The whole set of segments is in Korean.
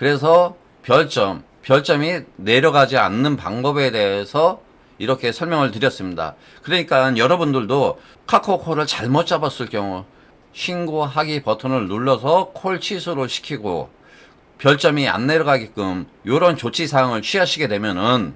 그래서 별점, 별점이 내려가지 않는 방법에 대해서 이렇게 설명을 드렸습니다. 그러니까 여러분들도 카카오콜을 잘못 잡았을 경우 신고하기 버튼을 눌러서 콜 취소를 시키고 별점이 안 내려가게끔 이런 조치 사항을 취하시게 되면은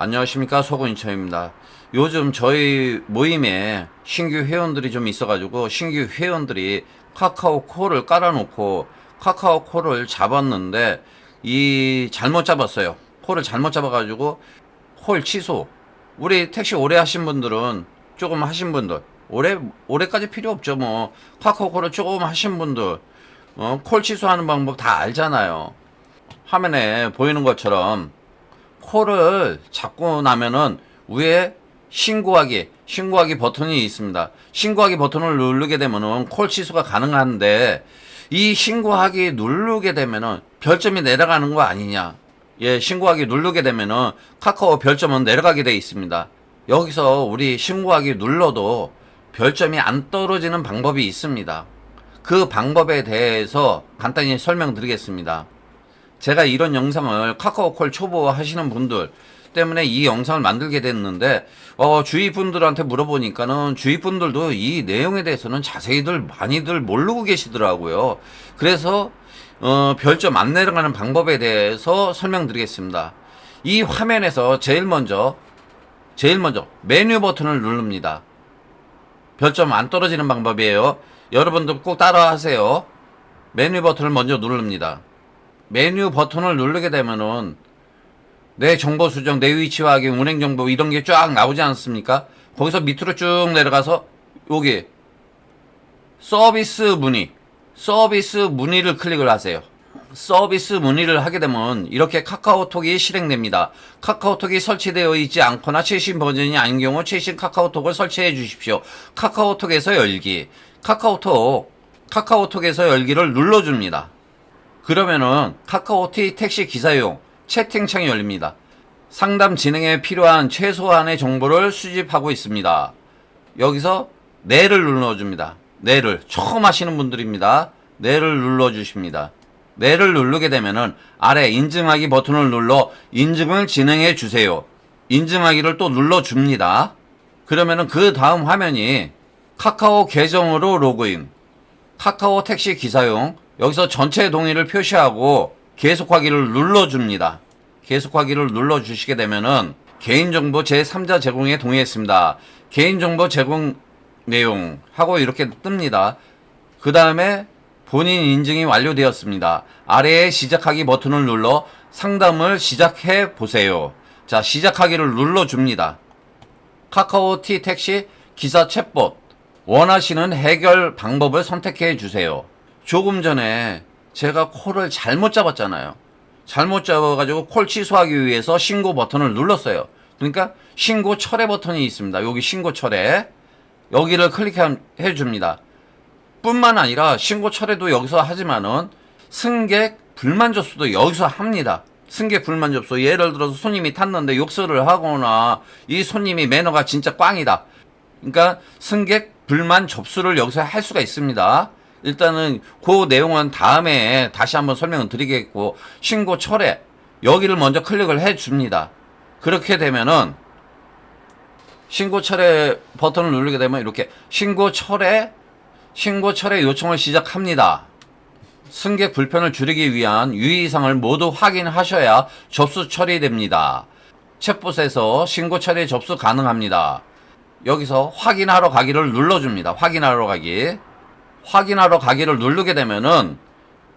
안녕하십니까 소근인처입니다. 요즘 저희 모임에 신규 회원들이 좀 있어가지고 신규 회원들이 카카오 콜을 깔아놓고 카카오 콜을 잡았는데 이 잘못 잡았어요. 콜을 잘못 잡아가지고 콜 취소. 우리 택시 오래 하신 분들은 조금 하신 분들 오래 오래까지 필요 없죠 뭐 카카오 콜을 조금 하신 분들 어, 콜 취소하는 방법 다 알잖아요. 화면에 보이는 것처럼 콜을 잡고 나면은 위에 신고하기, 신고하기 버튼이 있습니다. 신고하기 버튼을 누르게 되면은 콜 취소가 가능한데 이 신고하기 누르게 되면은 별점이 내려가는 거 아니냐. 예, 신고하기 누르게 되면은 카카오 별점은 내려가게 돼 있습니다. 여기서 우리 신고하기 눌러도 별점이 안 떨어지는 방법이 있습니다. 그 방법에 대해서 간단히 설명드리겠습니다. 제가 이런 영상을 카카오콜 초보 하시는 분들 때문에 이 영상을 만들게 됐는데 어, 주위 분들한테 물어보니까는 주위 분들도 이 내용에 대해서는 자세히들 많이들 모르고 계시더라고요. 그래서 어, 별점 안 내려가는 방법에 대해서 설명드리겠습니다. 이 화면에서 제일 먼저 제일 먼저 메뉴 버튼을 누릅니다. 별점 안 떨어지는 방법이에요. 여러분들 꼭 따라 하세요. 메뉴 버튼을 먼저 누릅니다. 메뉴 버튼을 누르게 되면은 내 정보 수정, 내 위치와 확인, 운행 정보 이런 게 쫙 나오지 않습니까? 거기서 밑으로 쭉 내려가서 여기 서비스 문의, 서비스 문의를 클릭을 하세요. 서비스 문의를 하게 되면 이렇게 카카오톡이 실행됩니다. 카카오톡이 설치되어 있지 않거나 최신 버전이 아닌 경우 최신 카카오톡을 설치해 주십시오. 카카오톡에서 열기, 카카오톡, 카카오톡에서 열기를 눌러줍니다. 그러면은 카카오티 택시 기사용 채팅창이 열립니다. 상담 진행에 필요한 최소한의 정보를 수집하고 있습니다. 여기서 네를 눌러줍니다. 네를 처음 하시는 분들입니다. 네를 눌러주십니다. 네를 누르게 되면은 아래 인증하기 버튼을 눌러 인증을 진행해 주세요. 인증하기를 또 눌러줍니다. 그러면은 그 다음 화면이 카카오 계정으로 로그인, 카카오 택시 기사용 여기서 전체 동의를 표시하고 계속하기를 눌러줍니다. 계속하기를 눌러주시게 되면은 개인정보 제3자 제공에 동의했습니다. 개인정보 제공 내용 하고 이렇게 뜹니다. 그 다음에 본인 인증이 완료되었습니다. 아래에 시작하기 버튼을 눌러 상담을 시작해 보세요. 자, 시작하기를 눌러줍니다. 카카오 티 택시 기사 챗봇 원하시는 해결 방법을 선택해 주세요. 조금 전에 제가 콜을 잘못 잡았잖아요. 잘못 잡아가지고 콜 취소하기 위해서 신고 버튼을 눌렀어요. 그러니까 신고 철회 버튼이 있습니다. 여기 신고 철회. 여기를 클릭해 줍니다. 뿐만 아니라 신고 철회도 여기서 하지만은 승객 불만 접수도 여기서 합니다. 승객 불만 접수. 예를 들어서 손님이 탔는데 욕설을 하거나 이 손님이 매너가 진짜 꽝이다. 그러니까 승객 불만 접수를 여기서 할 수가 있습니다. 일단은 그 내용은 다음에 다시 한번 설명을 드리겠고 신고 철회 여기를 먼저 클릭을 해 줍니다. 그렇게 되면은 신고 철회 버튼을 누르게 되면 이렇게 신고 철회 신고 철회 요청을 시작합니다. 승객 불편을 줄이기 위한 유의사항을 모두 확인하셔야 접수 처리됩니다. 챗봇에서 신고 처리 접수 가능합니다. 여기서 확인하러 가기를 눌러줍니다. 확인하러 가기. 확인하러 가기를 누르게 되면은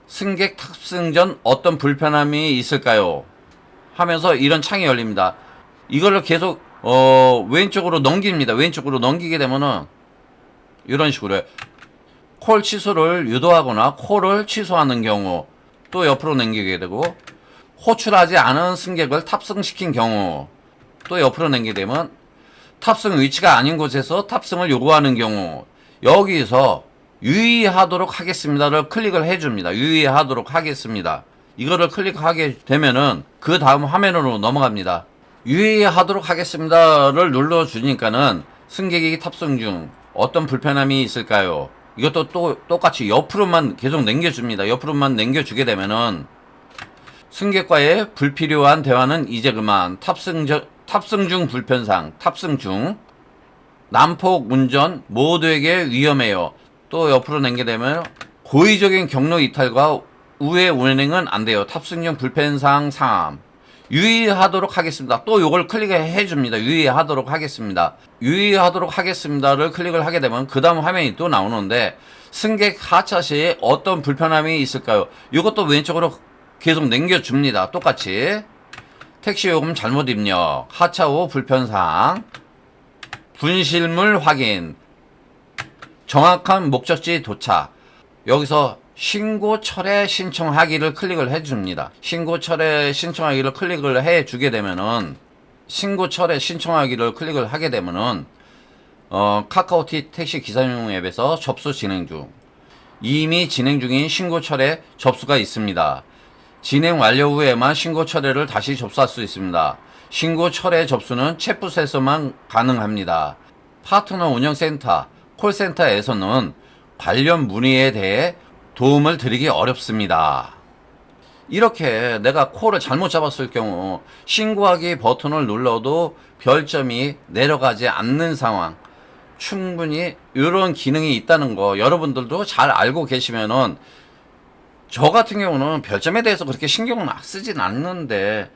승객 탑승 전 어떤 불편함이 있을까요? 하면서 이런 창이 열립니다. 이거를 계속 어 왼쪽으로 넘깁니다. 왼쪽으로 넘기게 되면은 이런 식으로 콜 취소를 유도하거나 콜을 취소하는 경우 또 옆으로 넘기게 되고 호출하지 않은 승객을 탑승시킨 경우 또 옆으로 넘기게 되면 탑승 위치가 아닌 곳에서 탑승을 요구하는 경우 여기서 유의하도록 하겠습니다를 클릭을 해줍니다. 유의하도록 하겠습니다. 이거를 클릭하게 되면은 그 다음 화면으로 넘어갑니다. 유의하도록 하겠습니다를 눌러주니까는 승객이 탑승 중 어떤 불편함이 있을까요? 이것도 또 똑같이 옆으로만 계속 남겨줍니다. 옆으로만 남겨주게 되면은 승객과의 불필요한 대화는 이제 그만 탑승, 저, 탑승 중 불편상 탑승 중 난폭 운전 모두에게 위험해요. 또 옆으로 남게 되면 고의적인 경로 이탈과 우회 운행은 안 돼요. 탑승 중 불편사항 상함. 유의하도록 하겠습니다. 또 이걸 클릭해 줍니다. 유의하도록 하겠습니다. 유의하도록 하겠습니다를 클릭을 하게 되면 그 다음 화면이 또 나오는데 승객 하차 시에 어떤 불편함이 있을까요? 이것도 왼쪽으로 계속 남겨줍니다. 똑같이 택시 요금 잘못 입력, 하차 후 불편사항, 분실물 확인, 정확한 목적지 도착. 여기서 신고 철회 신청하기를 클릭을 해줍니다. 신고 철회 신청하기를 클릭을 해주게 되면은 신고 철회 신청하기를 클릭을 하게 되면은 어, 카카오티 택시 기사용 앱에서 접수 진행 중. 이미 진행 중인 신고 철회 접수가 있습니다. 진행 완료 후에만 신고 철회를 다시 접수할 수 있습니다. 신고 철회 접수는 챗봇에서만 가능합니다. 파트너 운영센터, 콜센터에서는 관련 문의에 대해 도움을 드리기 어렵습니다. 이렇게 내가 콜을 잘못 잡았을 경우 신고하기 버튼을 눌러도 별점이 내려가지 않는 상황. 충분히 이런 기능이 있다는 거 여러분들도 잘 알고 계시면은 저 같은 경우는 별점에 대해서 그렇게 신경을 막 쓰진 않는데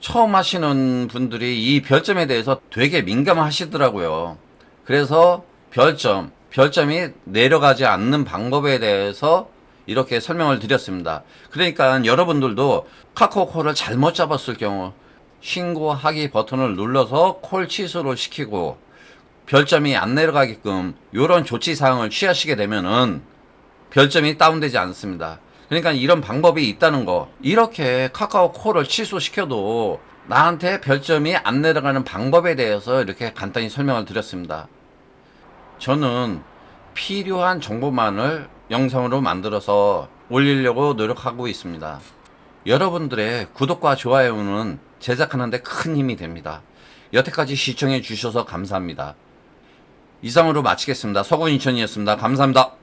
처음 하시는 분들이 이 별점에 대해서 되게 민감하시더라고요. 그래서 별점, 별점이 내려가지 않는 방법에 대해서 이렇게 설명을 드렸습니다. 그러니까 여러분들도 카카오콜을 잘못 잡았을 경우 신고하기 버튼을 눌러서 콜 취소를 시키고 별점이 안 내려가게끔 이런 조치 사항을 취하시게 되면은 별점이 다운되지 않습니다. 그러니까 이런 방법이 있다는 거. 이렇게 카카오 콜을 취소시켜도 나한테 별점이 안 내려가는 방법에 대해서 이렇게 간단히 설명을 드렸습니다. 저는 필요한 정보만을 영상으로 만들어서 올리려고 노력하고 있습니다. 여러분들의 구독과 좋아요는 제작하는데 큰 힘이 됩니다. 여태까지 시청해 주셔서 감사합니다. 이상으로 마치겠습니다. 서구 인천이었습니다. 감사합니다.